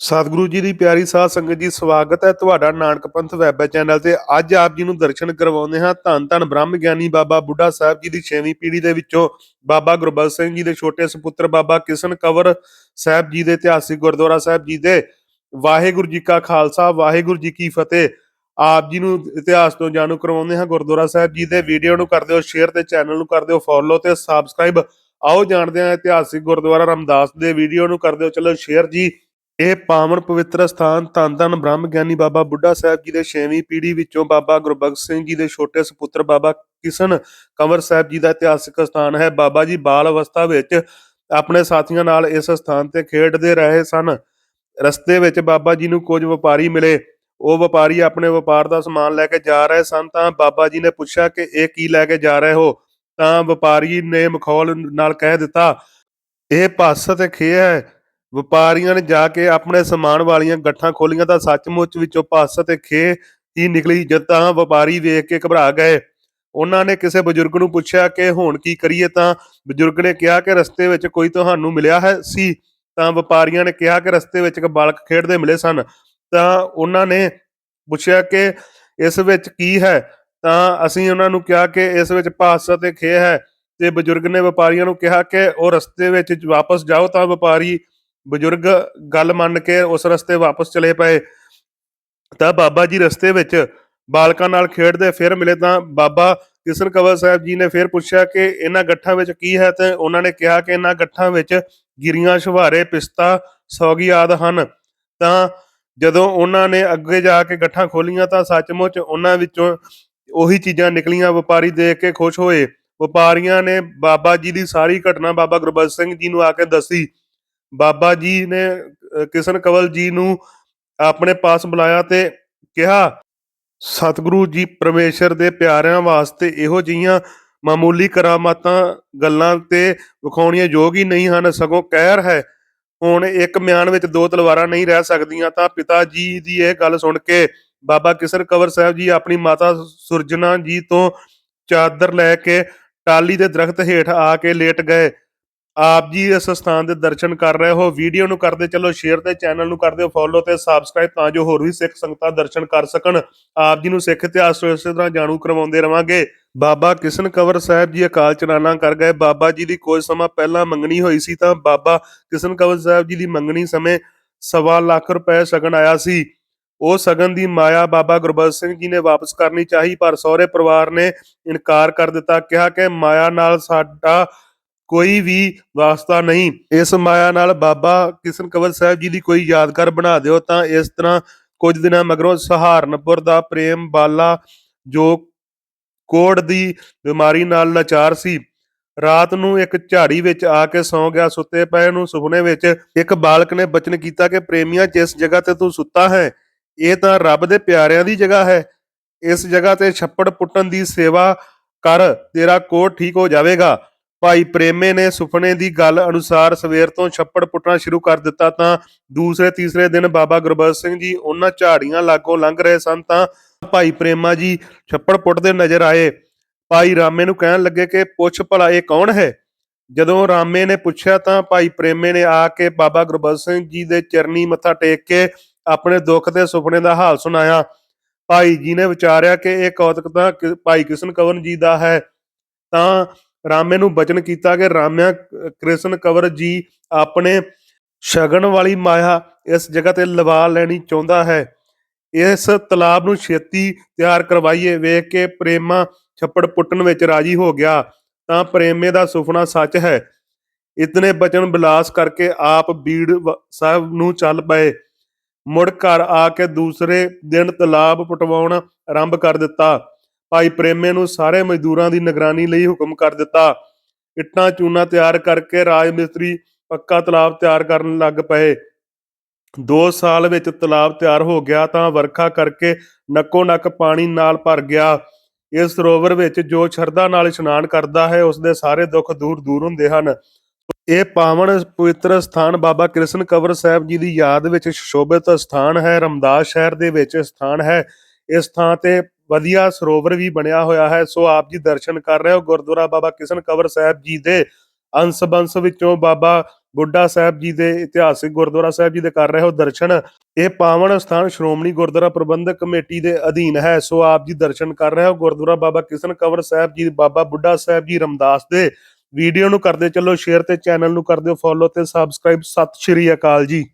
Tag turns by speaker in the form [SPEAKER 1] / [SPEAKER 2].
[SPEAKER 1] ਸਤਿਗੁਰੂ ਜੀ ਦੀ ਪਿਆਰੀ ਸਾਧ ਸੰਗਤ ਜੀ, ਸਵਾਗਤ ਹੈ ਤੁਹਾਡਾ ਨਾਨਕ ਪੰਥ ਵੈਬ ਚੈਨਲ ਤੇ। ਅੱਜ ਆਪ ਜੀ ਨੂੰ ਦਰਸ਼ਨ ਕਰਵਾਉਂਦੇ ਹਾਂ ਧੰਨ ਧੰਨ ਬ੍ਰਹਮ ਗਿਆਨੀ ਬਾਬਾ ਬੁੱਢਾ ਸਾਹਿਬ ਜੀ ਦੀ 6ਵੀਂ ਪੀੜ੍ਹੀ ਦੇ ਵਿੱਚੋਂ। ਬਾਬਾ ਗੁਰਬਖਸ਼ ਸਿੰਘ ਜੀ ਦੇ ਛੋਟੇ ਸੁਪੁੱਤਰ ਬਾਬਾ ਕਿਸ਼ਨ ਕਵਰ ਸਾਹਿਬ ਜੀ ਦੇ ਇਤਿਹਾਸਿਕ ਗੁਰਦੁਆਰਾ ਸਾਹਿਬ ਜੀ ਦੇ। ਵਾਹਿਗੁਰੂ ਜੀ ਕਾ ਖਾਲਸਾ, ਵਾਹਿਗੁਰੂ ਜੀ ਕੀ ਫਤਿਹ। ਆਪ ਜੀ ਨੂੰ ਇਤਿਹਾਸ ਤੋਂ ਜਾਣੂ ਕਰਵਾਉਂਦੇ ਹਾਂ ਗੁਰਦੁਆਰਾ ਸਾਹਿਬ ਜੀ ਦੇ। ਵੀਡੀਓ ਨੂੰ ਕਰ ਦਿਓ, ਸ਼ੇਅਰ ਤੇ ਚੈਨਲ ਨੂੰ ਕਰ ਦਿਓ ਫੋਲੋ ਤੇ ਸਬਸਕ੍ਰਾਈਬ ਆਓ, ਜਾਣਦੇ ਹਾਂ ਇਤਿਹਾਸਿਕ ਗੁਰਦੁਆਰਾ ਰਮਦਾਸ ਦੇ। ਵੀਡੀਓ ਨੂੰ ਕਰ ਦਿਓ, ਚਲੋ ਸ਼ੇਅਰ ਜੀ। ਇਹ ਪਾਵਨ ਪਵਿੱਤਰ ਸਥਾਨ ਧੰਨ ਧੰਨ ਬ੍ਰਹਮ ਗਿਆਨੀ ਬਾਬਾ ਬੁੱਢਾ ਸਾਹਿਬ ਜੀ ਦੇ 6ਵੀਂ ਪੀੜ੍ਹੀ ਵਿੱਚੋਂ ਬਾਬਾ ਗੁਰਬਖਸ਼ ਸਿੰਘ ਜੀ ਦੇ ਛੋਟੇ ਸੁਪੁੱਤਰ ਬਾਬਾ ਕਿਸ਼ਨ ਕੰਵਰ ਸਾਹਿਬ ਜੀ ਦਾ ਇਤਿਹਾਸਕ ਸਥਾਨ ਹੈ। ਬਾਬਾ ਜੀ ਬਾਲ ਅਵਸਥਾ ਵਿੱਚ ਆਪਣੇ ਸਾਥੀਆਂ ਨਾਲ ਇਸ ਸਥਾਨ ਤੇ ਖੇਡਦੇ ਰਹੇ ਸਨ। ਰਸਤੇ ਵਿੱਚ ਬਾਬਾ ਜੀ ਨੂੰ ਕੁਝ ਵਪਾਰੀ ਮਿਲੇ। ਉਹ ਵਪਾਰੀ ਆਪਣੇ ਵਪਾਰ ਦਾ ਸਮਾਨ ਲੈ ਕੇ ਜਾ ਰਹੇ ਸਨ ਤਾਂ ਬਾਬਾ ਜੀ ਨੇ ਪੁੱਛਿਆ ਕਿ ਇਹ ਕੀ ਲੈ ਕੇ ਜਾ ਰਹੇ ਹੋ? ਤਾਂ ਵਪਾਰੀ ਨੇ ਮਖੌਲ ਨਾਲ ਕਹਿ ਦਿੱਤਾ, ਇਹ ਪੱਸ ਤੇ ਖੇ ਹੈ। ਵਪਾਰੀਆਂ ਨੇ ਜਾ ਕੇ ਆਪਣੇ ਸਮਾਨ ਵਾਲੀਆਂ ਗੱਠਾਂ ਖੋਲੀਆਂ ਤਾਂ ਸੱਚਮੁੱਚ ਵਿੱਚੋਂ ਪੱਸ ਤੇ ਖੇ ਹੀ ਨਿਕਲੀ ਜਦ ਤਾਂ ਵਪਾਰੀ ਵੇਖ ਕੇ ਘਬਰਾ ਗਏ। ਉਹਨਾਂ ਨੇ ਕਿਸੇ ਬਜ਼ੁਰਗ ਨੂੰ ਪੁੱਛਿਆ ਕਿ ਹੁਣ ਕੀ ਕਰੀਏ ਤਾਂ ਬਜ਼ੁਰਗ ਨੇ ਕਿਹਾ ਕਿ ਰਸਤੇ ਵਿੱਚ ਕੋਈ ਤੁਹਾਨੂੰ ਮਿਲਿਆ ਹੈ? ਸੀ। ਤਾਂ ਵਪਾਰੀਆਂ ਨੇ ਕਿਹਾ ਕਿ ਰਸਤੇ ਵਿੱਚ ਇੱਕ ਬਾਲਕ ਖੇਡਦੇ ਮਿਲੇ ਸਨ। ਤਾਂ ਉਹਨਾਂ ਨੇ ਪੁੱਛਿਆ ਕਿ ਇਸ ਵਿੱਚ ਕੀ ਹੈ? ਤਾਂ ਅਸੀਂ ਉਹਨਾਂ ਨੂੰ ਕਿਹਾ ਕਿ ਇਸ ਵਿੱਚ ਪਾਸ ਅਤੇ ਖੇ ਹੈ। ਤੇ ਬਜ਼ੁਰਗ ਨੇ ਵਪਾਰੀਆਂ ਨੂੰ ਕਿਹਾ ਕਿ ਉਹ ਰਸਤੇ ਵਿੱਚ ਵਾਪਸ ਜਾਓ ਤਾਂ ਵਪਾਰੀ ਬਜ਼ੁਰਗ ਗੱਲ ਮੰਨ ਕੇ ਉਸ ਰਸਤੇ ਵਾਪਸ ਚਲੇ ਪਏ, ਤਾਂ ਬਾਬਾ ਜੀ ਰਸਤੇ ਵਿੱਚ ਬਾਲਕਾਂ ਨਾਲ ਖੇਡਦੇ ਫਿਰ ਮਿਲੇ ਤਾਂ ਬਾਬਾ ਕਿਸ਼ਨ ਕਵਰ ਸਾਹਿਬ ਜੀ ਨੇ ਫਿਰ ਪੁੱਛਿਆ ਕਿ ਇਹਨਾਂ ਗੱਠਾਂ ਵਿੱਚ ਕੀ ਹੈ ਤੇ ਉਹਨਾਂ ਨੇ ਕਿਹਾ ਕਿ ਇਹਨਾਂ ਗੱਠਾਂ ਵਿੱਚ ਗਿਰੀਆਂ ਸ਼ੁਹਾਰੇ ਪਿਸਤਾ, ਸੌਗੀ ਆਦ ਹਨ। ਤਾਂ ਜਦੋਂ ਉਹਨਾਂ ਨੇ ਅੱਗੇ ਜਾ ਕੇ ਗੱਠਾਂ ਖੋਲੀਆਂ ਤਾਂ ਸੱਚਮੁੱਚ ਉਹਨਾਂ ਵਿੱਚੋਂ ਉਹੀ ਚੀਜ਼ਾਂ ਨਿਕਲੀਆਂ, ਵਪਾਰੀ ਦੇਖ ਕੇ ਖੁਸ਼ ਹੋਏ। ਵਪਾਰੀਆਂ ਨੇ ਬਾਬਾ ਜੀ ਦੀ ਸਾਰੀ ਘਟਨਾ ਬਾਬਾ ਗੁਰਬਖਸ਼ ਸਿੰਘ ਜੀ ਨੂੰ ਆ ਕੇ ਦੱਸੀ। ਬਾਬਾ ਜੀ ਨੇ ਕਿਸ਼ਨ ਕਵਲ ਜੀ ਨੂੰ ਆਪਣੇ ਪਾਸ ਬੁਲਾਇਆ ਤੇ ਕਿਹਾ, ਸਤਿਗੁਰੂ ਜੀ, ਪਰਮੇਸ਼ਰ ਦੇ ਪਿਆਰਿਆਂ ਵਾਸਤੇ ਇਹੋ ਜਿਹੀਆਂ ਮਾਮੂਲੀ ਕਰਾਮਾਤਾਂ, ਗੱਲਾਂ ਤੇ ਵਿਖਾਉਣੀਆਂ ਯੋਗ ਹੀ ਨਹੀਂ ਹਨ, ਸਗੋਂ ਕਹਿਰ ਹੈ। ਹੁਣ ਇੱਕ ਮਿਆਨ ਵਿੱਚ ਦੋ ਤਲਵਾਰਾਂ ਨਹੀਂ ਰਹਿ ਸਕਦੀਆਂ, ਤਾਂ ਪਿਤਾ ਜੀ ਦੀ ਇਹ ਗੱਲ ਸੁਣ ਕੇ ਬਾਬਾ ਕਿਸਰ ਕਵਰ ਸਾਹਿਬ ਜੀ ਆਪਣੀ ਮਾਤਾ ਸੁਰਜਨਾ ਜੀ ਤੋਂ ਚਾਦਰ ਲੈ ਕੇ ਟਾਲੀ ਦੇ ਦਰਖਤ ਹੇਠ ਆ ਕੇ ਲੇਟ ਗਏ। ਆਪ ਜੀ ਇਸ ਸਥਾਨ ਦੇ ਦਰਸ਼ਨ ਕਰ ਰਹੇ ਹੋ ਵੀਡੀਓ ਨੂੰ ਕਰਦੇ ਚਲੋ ਸ਼ੇਅਰ ਤੇ ਚੈਨਲ ਨੂੰ ਕਰਦੇ ਦਿਓ ਫੋਲੋ ਤੇ ਸਬਸਕ੍ਰਾਈਬ ਤਾਂ ਜੋ ਹੋਰ ਵੀ ਸਿੱਖ ਸੰਗਤਾਂ ਦਰਸ਼ਨ ਕਰ ਸਕਣ। ਆਪ ਜੀ ਨੂੰ ਸਿੱਖ ਇਤਿਹਾਸ ਤੋਂ ਇਸੇ ਤਰ੍ਹਾਂ ਜਾਣੂ ਕਰਵਾਉਂਦੇ ਰਵਾਂਗੇ। ਬਾਬਾ ਕਿਸ਼ਨ ਕਵਰ ਸਾਹਿਬ ਜੀ ਅਕਾਲ ਚਲਾਣਾ ਕਰ ਗਏ। ਬਾਬਾ ਜੀ ਦੀ ਕੁਝ ਸਮਾਂ ਪਹਿਲਾਂ ਮੰਗਣੀ ਹੋਈ ਸੀ ਤਾਂ ਬਾਬਾ ਕਿਸ਼ਨ ਕਵਰ ਸਾਹਿਬ ਜੀ ਦੀ ਮੰਗਣੀ ਸਮੇਂ ਸਵਾ ਲੱਖ ਰੁਪਏ ਸ਼ਗਨ ਆਇਆ ਸੀ। ਉਹ ਸ਼ਗਨ ਦੀ ਮਾਇਆ ਬਾਬਾ ਗੁਰਬਖਸ਼ ਸਿੰਘ ਜੀ ਨੇ ਵਾਪਸ ਕਰਨੀ ਚਾਹੀ, ਪਰ ਸਹੁਰੇ ਪਰਿਵਾਰ ਨੇ ਇਨਕਾਰ ਕਰ ਦਿੱਤਾ। ਕਿਹਾ ਕਿ ਮਾਇਆ ਨਾਲ ਸਾਡਾ ਕੋਈ ਵੀ ਵਾਸਤਾ ਨਹੀਂ। ਇਸ ਮਾਇਆ ਨਾਲ ਬਾਬਾ ਕਿਸ਼ਨ ਕਵਰ ਸਾਹਿਬ ਜੀ ਦੀ ਕੋਈ ਯਾਦਗਾਰ ਬਣਾ ਦਿਓ ਤਾਂ ਇਸ ਤਰ੍ਹਾਂ ਕੁਝ ਦਿਨਾਂ ਮਗਰੋਂ ਸਹਾਰਨਪੁਰ ਦਾ ਪ੍ਰੇਮ ਬਾਲਾ ਜੋ ਕੋੜ ਦੀ ਬਿਮਾਰੀ ਨਾਲ ਲਾਚਾਰ ਸੀ, ਰਾਤ ਨੂੰ ਇੱਕ ਝਾੜੀ ਵਿੱਚ ਆ ਕੇ ਸੌਂ ਗਿਆ, ਸੁੱਤੇ ਪਏ ਨੂੰ ਸੁਪਨੇ ਵਿੱਚ ਇੱਕ ਬਾਲਕ ਨੇ ਬਚਨ ਕੀਤਾ ਕਿ ਪ੍ਰੇਮੀਆਂ ਜਿਸ ਜਗ੍ਹਾ ਤੇ ਤੂੰ ਸੁੱਤਾ ਹੈ, ਇਹ ਤਾਂ ਰੱਬ ਦੇ ਪਿਆਰਿਆਂ ਦੀ ਜਗ੍ਹਾ ਹੈ। ਇਸ ਜਗ੍ਹਾ ਤੇ ਛੱਪੜ ਪੁੱਟਣ ਦੀ ਸੇਵਾ ਕਰ, ਤੇਰਾ ਕੋੜ ਠੀਕ ਹੋ ਜਾਵੇਗਾ। ਭਾਈ ਪ੍ਰੇਮੇ ਨੇ ਸੁਪਨੇ ਦੀ ਗੱਲ ਅਨੁਸਾਰ ਸਵੇਰ ਤੋਂ ਛੱਪੜ ਪੁੱਟਣਾ ਸ਼ੁਰੂ ਕਰ ਦਿੱਤਾ ਤਾਂ ਦੂਸਰੇ ਤੀਸਰੇ ਦਿਨ ਬਾਬਾ ਗੁਰਬਖਸ਼ ਸਿੰਘ ਜੀ ਉਹਨਾਂ ਝਾੜੀਆਂ ਲਾਗੋਂ ਲੰਘ ਰਹੇ ਸਨ ਤਾਂ ਭਾਈ ਪ੍ਰੇਮਾ ਜੀ ਛੱਪੜ ਪੁੱਟਦੇ ਨਜ਼ਰ ਆਏ। ਭਾਈ ਰਾਮੇ ਨੂੰ ਕਹਿਣ ਲੱਗੇ ਕਿ ਪੁੱਛ ਭਲਾ ਇਹ ਕੌਣ ਹੈ? ਜਦੋਂ ਰਾਮੇ ਨੇ ਪੁੱਛਿਆ ਤਾਂ ਭਾਈ ਪ੍ਰੇਮੇ ਨੇ ਆ ਕੇ ਬਾਬਾ ਗੁਰਬਖਸ਼ ਸਿੰਘ ਜੀ ਦੇ ਚਰਨੀ ਮੱਥਾ ਟੇਕ ਕੇ ਆਪਣੇ ਦੁੱਖ ਤੇ ਸੁਪਨੇ ਦਾ ਹਾਲ ਸੁਣਾਇਆ। ਭਾਈ ਜੀ ਨੇ ਵਿਚਾਰਿਆ ਕਿ ਇਹ ਕੌਤਕ ਤਾਂ ਕਿ- ਭਾਈ ਕਿਸ਼ਨ ਕਵਨ ਜੀ ਦਾ ਹੈ। ਤਾਂ ਰਾਮੇ ਨੂੰ ਬਚਨ ਕੀਤਾ ਕਿ ਰਾਮਿਆ ਕ੍ਰਿਸ਼ਨ ਕਵਰ ਜੀ ਆਪਣੇ ਸ਼ਗਨ ਵਾਲੀ ਮਾਇਆ ਇਸ ਜਗ੍ਹਾ ਤੇ ਲਵਾ ਲੈਣੀ ਚਾਹੁੰਦਾ ਹੈ। ਇਸ ਤਲਾਬ ਨੂੰ ਛੇਤੀ ਤਿਆਰ ਕਰਵਾਈਏ। ਵੇਖ ਕੇ ਪ੍ਰੇਮਾ ਛੱਪੜ ਪੁੱਟਣ ਵਿੱਚ ਰਾਜੀ ਹੋ ਗਿਆ। ਤਾਂ ਪ੍ਰੇਮੇ ਦਾ ਸੁਪਨਾ ਸੱਚ ਹੈ। ਇਤਨੇ ਬਚਨ ਬਿਲਾਸ ਕਰਕੇ ਆਪ ਬੀੜ ਵ- ਸਾਹਿਬ ਨੂੰ ਚੱਲ ਪਏ। ਮੁੜ ਘਰ ਆ ਕੇ ਦੂਸਰੇ ਦਿਨ ਤਲਾਬ ਪਟਵਾਉਣ ਆਰੰਭ ਕਰ ਦਿੱਤਾ। ਭਾਈ ਪ੍ਰੇਮੇ ਨੂੰ ਸਾਰੇ ਮਜ਼ਦੂਰਾਂ ਦੀ ਨਿਗਰਾਨੀ ਲਈ ਹੁਕਮ ਕਰ ਦਿੱਤਾ। ਇੱਟਾਂ, ਚੂਨਾ ਤਿਆਰ ਕਰਕੇ ਰਾਜ ਮਿਸਤਰੀ ਪੱਕਾ ਤਲਾਬ ਤਿਆਰ ਕਰਨ ਲੱਗ ਪਏ। 2 ਸਾਲ ਵਿੱਚ ਤਲਾਬ ਤਿਆਰ ਹੋ ਗਿਆ ਤਾਂ ਵਰਖਾ ਕਰਕੇ ਨੱਕੋ ਨੱਕ ਪਾਣੀ ਨਾਲ ਭਰ ਗਿਆ। ਇਸ ਸਰੋਵਰ ਵਿੱਚ ਜੋ ਸ਼ਰਧਾ ਨਾਲ ਇਸ਼ਨਾਨ ਕਰਦਾ ਹੈ ਉਸ ਦੇ ਸਾਰੇ ਦੁੱਖ ਦੂਰ ਦੂਰ ਹੁੰਦੇ ਹਨ। ਇਹ ਪਾਵਨ ਪਵਿੱਤਰ ਸਥਾਨ ਬਾਬਾ ਕ੍ਰਿਸ਼ਨ ਕਵਰ ਸਾਹਿਬ ਜੀ ਦੀ ਯਾਦ ਵਿੱਚ ਸ਼ੋਭਿਤ ਸਥਾਨ ਹੈ। ਰਮਦਾਸ ਸ਼ਹਿਰ ਦੇ ਵਿੱਚ ਸਥਾਨ ਹੈ। ਇਸ ਥਾਂ ਤੇ ਵਧੀਆ ਸਰੋਵਰ ਵੀ ਬਣਿਆ ਹੋਇਆ ਹੈ। ਸੋ ਆਪ ਜੀ ਦਰਸ਼ਨ ਕਰ ਰਹੇ ਹੋ ਗੁਰਦੁਆਰਾ ਬਾਬਾ ਕਿਸ਼ਨ ਕਵਰ ਸਾਹਿਬ ਜੀ ਦੇ ਅੰਸ ਬੰਸ ਵਿੱਚੋਂ ਬਾਬਾ ਬੁੱਢਾ ਸਾਹਿਬ ਜੀ ਦੇ ਇਤਿਹਾਸਿਕ ਗੁਰਦੁਆਰਾ ਸਾਹਿਬ ਜੀ ਦੇ ਕਰ ਰਹੇ ਹੋ ਦਰਸ਼ਨ। ਇਹ ਪਾਵਨ ਸਥਾਨ ਸ਼੍ਰੋਮਣੀ ਗੁਰਦੁਆਰਾ ਪ੍ਰਬੰਧਕ ਕਮੇਟੀ ਦੇ ਅਧੀਨ ਹੈ। ਸੋ ਆਪ ਜੀ ਦਰਸ਼ਨ ਕਰ ਰਹੇ ਹੋ ਗੁਰਦੁਆਰਾ ਬਾਬਾ ਕਿਸ਼ਨ ਕਵਰ ਸਾਹਿਬ ਜੀ, ਬਾਬਾ ਬੁੱਢਾ ਸਾਹਿਬ ਜੀ ਰਮਦਾਸ ਦੇ। ਵੀਡੀਓ ਨੂੰ ਕਰਦੇ ਚੱਲੋ ਸ਼ੇਅਰ ਤੇ ਚੈਨਲ ਨੂੰ ਕਰ ਦਿਓ ਫੋਲੋ ਤੇ ਸਬਸਕ੍ਰਾਈਬ ਸਤਿ ਸ਼੍ਰੀ ਅਕਾਲ ਜੀ।